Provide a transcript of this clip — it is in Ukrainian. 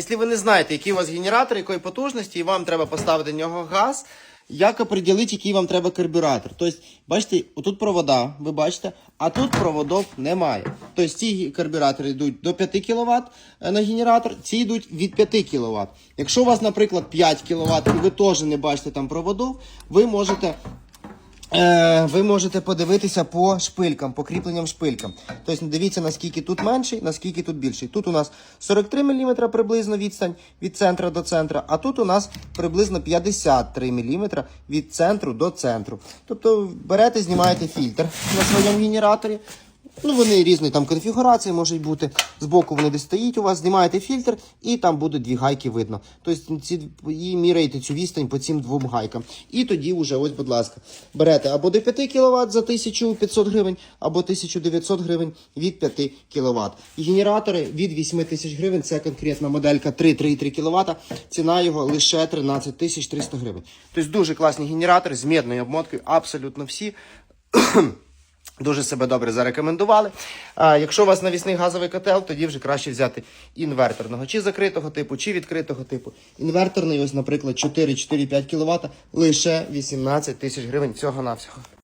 Якщо ви не знаєте, який у вас генератор, якої потужності, і вам треба поставити в нього газ, як определити, який вам треба карбюратор? Тобто, бачите, отут провода, ви бачите, а тут проводів немає. Тобто ці карбюратори йдуть до 5 кВт на генератор, ці йдуть від 5 кВт. Якщо у вас, наприклад, 5 кВт і ви теж не бачите там проводів, ви можете Е, ви можете подивитися по шпилькам, по кріпленням шпилькам. Тобто дивіться, наскільки тут менший, наскільки тут більший. Тут у нас 43 мм приблизно відстань від центра до центра, а тут у нас приблизно 53 мм від центру до центру. Тобто берете, знімаєте фільтр на своєму генераторі. Ну, вони різної там конфігурації можуть бути. Збоку вони десь стоїть у вас, знімаєте фільтр, і там буде дві гайки видно. Тобто ці, і міряєте цю відстань по цим двом гайкам. І тоді вже, ось, будь ласка, берете або до 5 кВт за 1500 гривень, або 1900 гривень від 5 кВт. Генератори від 8000 гривень, це конкретна моделька 3,3 кВт, ціна його лише 13 300 гривень. Тобто дуже класні генератори з медною обмоткою, абсолютно всі. Дуже себе добре зарекомендували. А якщо у вас навісний газовий котел, тоді вже краще взяти інверторного, чи закритого типу, чи відкритого типу. Інверторний, ось, наприклад, 4-4-5 кВт, лише 18 тисяч гривень всього-навсього.